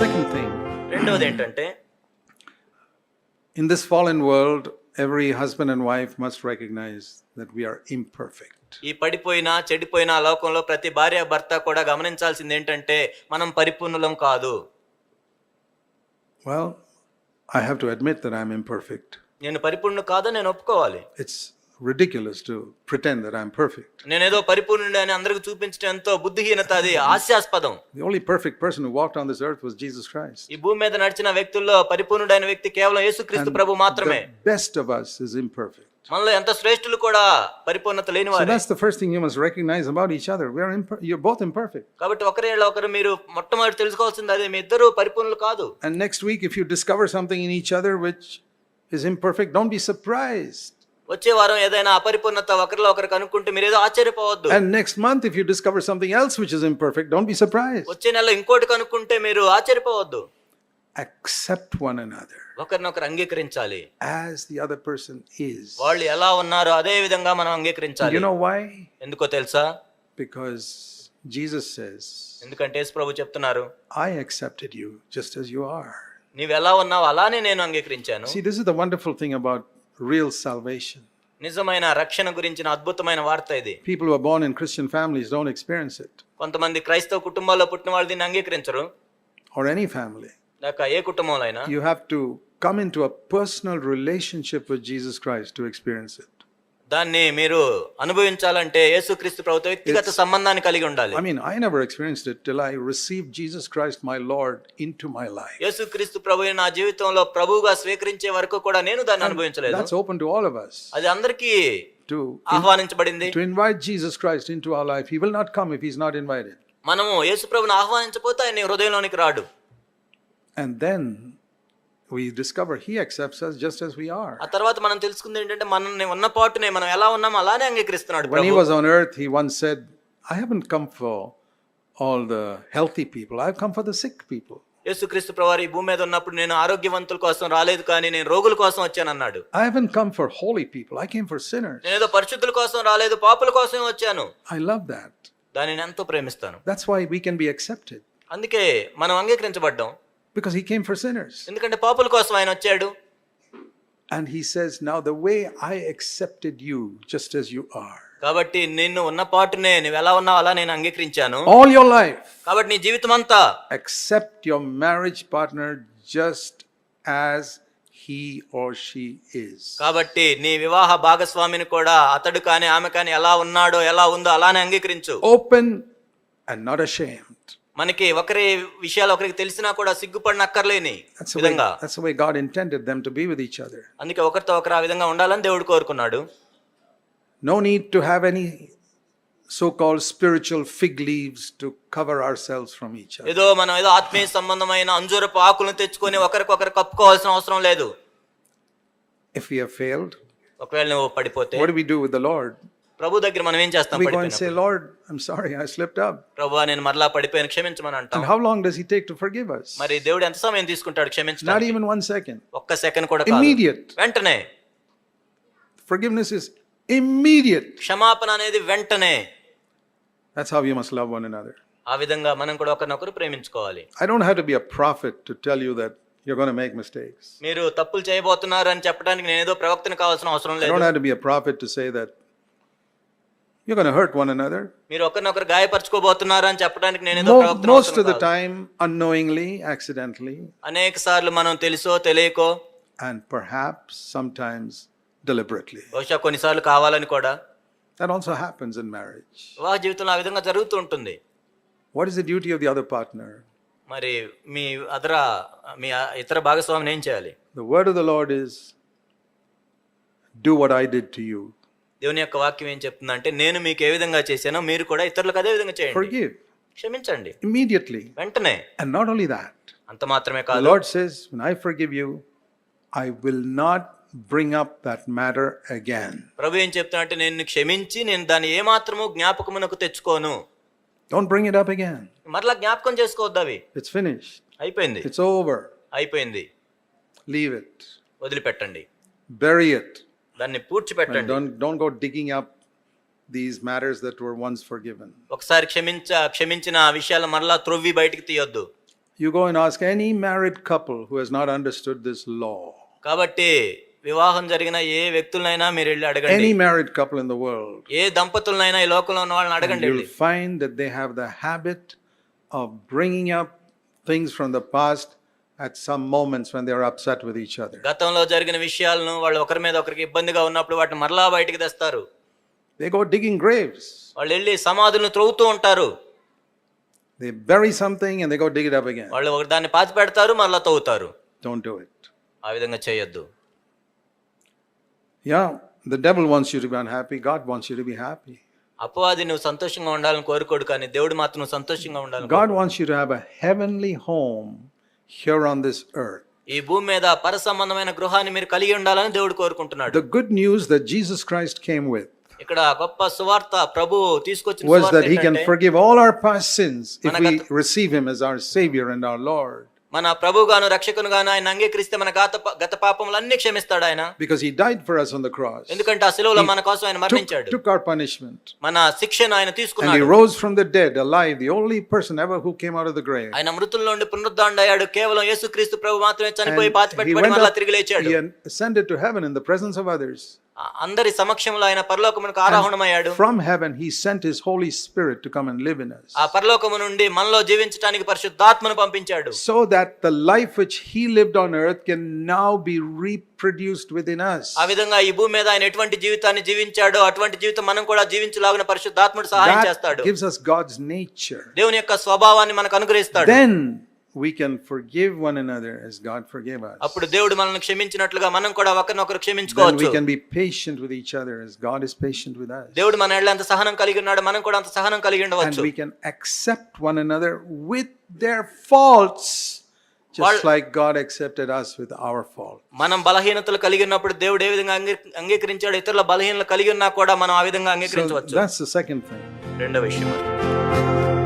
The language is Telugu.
second thing రెండవది ఏంటంటే in this fallen world, every husband and wife must recognize that we are imperfect. ఈ పడిపోయిన చెడిపోయిన లోకంలో ప్రతి భార్య భర్త కూడా గమనించాల్సింది ఏంటంటే మనం పరిపూర్ణులం కాదు Well, I have to admit that I'm imperfect. నేను పరిపూర్ణ కాదని నేను ఒప్పుకోవాలి It's ridiculous to pretend that I'm perfect. నేనేదో పరిపూర్ణుడి అని అందరికి చూపించడం ఎంతో బుద్ధిహీనత అది హాస్యాస్పదం The only perfect person who walked on this earth was Jesus Christ. ఈ భూమి మీద నడిచిన వ్యక్తుల్లో పరిపూర్ణుడైన వ్యక్తి కేవలం యేసుక్రీస్తు ప్రభు మాత్రమే the best of us is imperfect. మనలో ఎంత శ్రేష్ఠులు కూడా పరిపూర్ణత లేని So వారే that's the first thing you must recognize about each other. We are imper- you're both imperfect. కాబట్టి ఒకరేళ్ళ ఒకరు మీరు మొట్టమొదటి తెలుసుకోవాల్సింది అదే మీ ఇద్దరు పరిపూర్ణులు కాదు And next week, if you discover something in each other which is imperfect, don't be surprised. వచ్చే వారం ఏదైనా అపరిపూర్ణత ఒకరిలో ఒకరు కనుక్కుంటే మీరు ఏదో ఆశ్చర్యపోవద్దు And next month, if you discover something else which is imperfect, don't be surprised. వచ్చే నెల ఇంకోటి కనుక్కుంటే మీరు ఆశ్చర్యపోవద్దు Accept one another ఒకరినొకరు అంగీకరించాలి as the other person is. వాళ్ళు ఎలా ఉన్నారో అదే విధంగా మనం అంగీకరించాలి You know why? ఎందుకో తెలుసా Because Jesus says, ఎందుకంటే యేసు ప్రభు చెప్తున్నారు I accepted you just as you are. నీవు ఎలా ఉన్నావు అలానే నేను అంగీకరించాను See, this is the wonderful thing about real salvation. నిజమైన రక్షణ గురించిన అద్భుతమైన వార్త ఇది. People who born in Christian families don't experience it కొంతమంది క్రైస్తవ కుటుంబాల్లో పుట్టిన వాళ్ళు దీన్ని అంగీకరించరు. ఆర్ ఎనీ ఫ్యామిలీ లేక ఏ కుటుంబంలో అయినా. You have to come in into a personal relationship with Jesus Christ to experience it దాన్ని మీరు అనుభవించాలంటే యేసుక్రీస్తు ప్రభుత్వ వ్యక్తిగత సంబంధాన్ని కలిగి ఉండాలి. I mean I never experienced it till I receive Jesus Christ my Lord into my life యేసుక్రీస్తు ప్రభువే నా జీవితంలో ప్రభువుగా స్వీకరించే వరకు కూడా నేను దాన్ని అనుభవించలేదు. That's open to all of us. అది అందరికీ టు ఆహ్వానించబడింది. To invite Jesus Christ into our life he will not come if he is not invited మనము యేసు ప్రభువుని ఆహ్వానించకపోతే ఆయన హృదయంలోనికి రాడు. And then we discover he accepts us just as we are. ఆ తర్వాత మనం తెలుసుకుంది ఏంటంటే మనల్ని ఉన్న పాటునే మనం ఎలా ఉన్నామో అలానే అంగీకరిస్తున్నాడు When he was on earth, he once said, I haven't come for all the healthy people, I've come for the sick people. యేసుక్రీస్తు ప్రభు ఈ భూమి మీద ఉన్నప్పుడు నేను ఆరోగ్యవంతుల కోసం రాలేదు కానీ నేను రోగుల కోసం వచ్చాను అన్నాడు I haven't come for holy people, I came for sinners. నేను ఏదో పరిశుద్ధుల కోసం రాలేదు పాపుల కోసం వచ్చాను I love that. దానిని ఎంతో ప్రేమిస్తాను That's why we can be accepted అందుకే మనం అంగీకరించబడ్డాం because he came for sinners. ఎందుకంటే పాపుల కోసం ఆయన వచ్చాడు And he says, Now the way I accepted you just as you are, కాబట్టి నిన్ను ఉన్న పాటునే నువ్వు ఎలా ఉన్నావు అలా నేను అంగీకరించాను all your life, కాబట్టి నీ జీవితం అంతా accept your marriage partner just as he or she is. కాబట్టి నీ వివాహ భాగస్వామిని కూడా అతడు కానీ ఆమె కానీ ఎలా ఉన్నాడో ఎలా ఉందో అలానే అంగీకరించు Open and not ashamed. మనకి ఒకరి విషయాలు ఒకరికి తెలిసినా కూడా సిగ్గుపడినక్కర్లేని విధంగా. అందుకే ఒకరితో ఒకరు విధంగా ఉండాలని దేవుడు కోరుకున్నాడు. No need to have any so call spiritual fig leaves to cover our selves from each ఏదో మనం ఏదో ఆత్మీయ సంబంధమైన అంజూరపు ఆకులను తెచ్చుకొని ఒకరికొకరు కప్పుకోవాల్సిన అవసరం లేదు. ఇఫ్ యు హావ్ ఫెయిల్డ్ ఒకవేళ నువ్వు వి డు ద లార్డ్ ప్రభు దగ్గర మనం ఏం చేస్తాం We go and పడిపోయినప్పుడు? say, Lord, I'm sorry, I slipped up. ప్రభు నేను మరలా పడిపోయాను క్షమించమని అంటాం And how long does He take to forgive us? మరి దేవుడు ఎంత సమయం తీసుకుంటాడు Not క్షమించడానికి even one second. ఒక్క సెకండ్ కూడా కాదు. Immediate. వెంటనే Forgiveness is immediate. క్షమాపణ అనేది వెంటనే That's how you must love one another. ఆ విధంగా మనం కూడా ఒకరినొకరు ప్రేమించుకోవాలి I don't have to be a prophet to tell you that you're going to make mistakes. మీరు తప్పులు చేయబోతున్నారు అని చెప్పడానికి నేను ఏదో ప్రవక్తను కావాల్సిన అవసరం I లేదు don't have to be a prophet to say that you're going to hurt one another. మీరు ఒకరినొకరు గాయపరచుకోబోతున్నారు అని చెప్పడానికి నేను ఏదో Mo- ప్రవక్తను most of the కాదు. time, unknowingly, accidentally, అనేక సార్లు మనం తెలుసో తెలియకో and perhaps sometimes deliberately. బహుశా కొన్నిసార్లు కావాలని కూడా That also happens in marriage. వివాహ జీవితంలో ఆ విధంగా జరుగుతూ ఉంటుంది What is the duty of the other partner? మరి మీ అదర మీ ఇతర భాగస్వామిని ఏం చేయాలి The word of the Lord is do what I did to you. దేవుని యొక్క వాక్యం ఏం చెప్తుందంటే నేను మీకు ఏ విధంగా చేశానో మీరు కూడా ఇతరులకు అదే విధంగా చేయండి క్షమించండి immediately. వెంటనే And not only that, అంత మాత్రమే కాదు Lord says, When I forgive you, I will not bring up that matter again. ప్రభు ఏం చెప్తున్నట్టే నేను నిన్ను క్షమించి నేను దాన్ని ఏమాత్రము జ్ఞాపకమునకు తెచ్చుకోను Don't bring it up again. మరలా జ్ఞాపకం చేసుకోవద్దు అవి It's finished. అయిపోయింది It's over. అయిపోయింది Leave it. వదిలిపెట్టండి Bury it. దాన్ని And పూడ్చిపెట్టండి don't, don't go digging up these matters that were once forgiven. ఒకసారి క్షమించ క్షమించిన విషయాలు మరలా త్రొవ్వి బయటికి తీయొద్దు You go and ask any married couple who has not understood this law, కాబట్టి వివాహం జరిగిన ఏ వ్యక్తులనైనా మీరు వెళ్ళి అడగండి any married couple in the world, ఏ దంపతులనైనా ఈ లోకంలో ఉన్న వాళ్ళని అడగండి you'll వెళ్ళి find that they have the habit of bringing up things from the past at some moments when they're upset with each other. గతంలో జరిగిన విషయాలను వాళ్ళు ఒకరి మీద ఒకరికి ఇబ్బందిగా ఉన్నప్పుడు వాటిని మరలా బయటికి తెస్తారు They go digging graves. వాళ్ళు వెళ్ళి సమాధులను త్రవ్వుతూ ఉంటారు They bury something and they go dig it up again. వాళ్ళు ఒక దాన్ని పాతి పెడతారు మరలా తవ్వుతారు Don't do it. ఆ విధంగా చేయొద్దు Yeah, the devil wants you to be unhappy. God wants you to be happy. అపవాది నువ్వు సంతోషంగా ఉండాలని కోరుకోడు కానీ దేవుడు మాత్రం నువ్వు సంతోషంగా ఉండాలని God wants you to have a heavenly home here on this earth. ఈ భూమి మీద పర సంబంధమైన గృహాన్ని మీరు కలిగి ఉండాలని దేవుడు కోరుకుంటున్నాడు The good news that Jesus Christ came with ఇక్కడ గొప్ప సువార్త ప్రభు తీసుకొచ్చిన was సువార్త that he can ఏంటంటే, forgive all our past sins if we మనగత- receive him as our Savior and our Lord. మన ప్రభు గాను రక్షకును గాను ఆయన అంగీకరిస్తే మన గత గత పాపములన్నీ క్షమిస్తాడు ఆయన. Because he died for us on the cross ఎందుకంటే ఆ సిలువలో మన కోసం ఆయన మరణించాడు. టుక్ టుక్ పనిష్మెంట్ మన శిక్షను ఆయన తీసుకున్నాడు. And he rose from the dead alive the only person ever who came out of the grave ఆయన మృతుల నుండి పునరుద్ధరణయ్యాడు కేవలం యేసుక్రీస్తు ప్రభు మాత్రమే చనిపోయి పాతిపెట్టబడి మళ్ళీ తిరిగి లేచాడు. He send it to heaven in the presence of others అందరి సమక్షంలో ఆయన పరలోకమునకు ఆరోహణమయ్యాడు From heaven, he sent his Holy Spirit to come and live in us. ఆ పరలోకము నుండి మనలో జీవించడానికి పరిశుద్ధాత్మను పంపించాడు So that the life which he lived on earth can now be reproduced within us. ఆ విధంగా ఈ భూమి మీద ఆయన ఎటువంటి జీవితాన్ని జీవించాడో అటువంటి జీవితం మనం కూడా జీవించలాగిన పరిశుద్ధాత్ముడు సహాయం చేస్తాడు gives us God's nature. దేవుని యొక్క స్వభావాన్ని మనకు అనుగ్రహిస్తాడు Then we can forgive one another as God forgave us. అప్పుడు దేవుడు మనల్ని క్షమించినట్లుగా మనం కూడా ఒకరినొకరు Then క్షమించుకోవచ్చు we can be patient with each other as God is patient with us. దేవుడు మన ఎళ్ళ అంత సహనం కలిగి ఉన్నాడు మనం కూడా అంత సహనం కలిగి And ఉండవచ్చు we can accept one another with their faults, just Wal- like God accepted us with our fault. మనం బలహీనతలు కలిగి ఉన్నప్పుడు దేవుడు ఏ విధంగా అంగీ- అంగీకరించాడు ఇతరుల బలహీనతలు కలిగి ఉన్నా కూడా మనం ఆ విధంగా So అంగీకరించవచ్చు that's the second thing. రెండో విషయం అది.